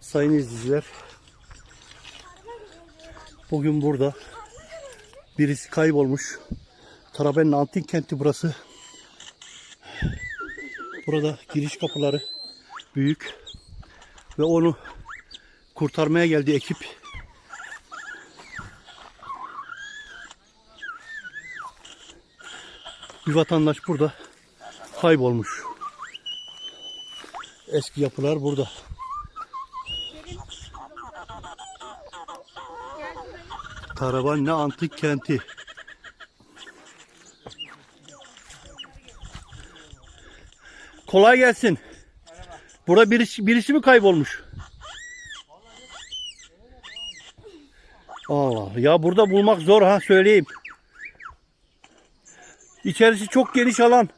Sayın izleyiciler. Bugün burada birisi kaybolmuş. Taraben'in antik kenti burası. Burada giriş kapıları büyük ve onu kurtarmaya geldi ekip. Bir vatandaş burada kaybolmuş. Eski yapılar burada. Karavanya Antik Kenti. Kolay gelsin. Burada birisi, birisi mi kaybolmuş? Allah ya burada bulmak zor ha söyleyeyim. İçerisi çok geniş alan.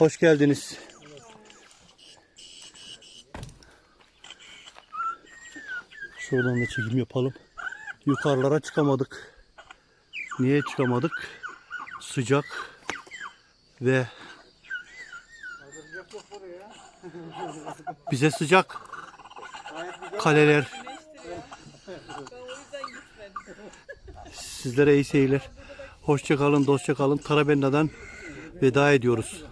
Hoş geldiniz. Şuradan da çekim yapalım. Yukarılara çıkamadık. Niye çıkamadık? Sıcak ve bize sıcak kaleler. Sizlere iyi seyirler. Hoşça kalın, dostça kalın. Karabenna'dan veda ediyoruz.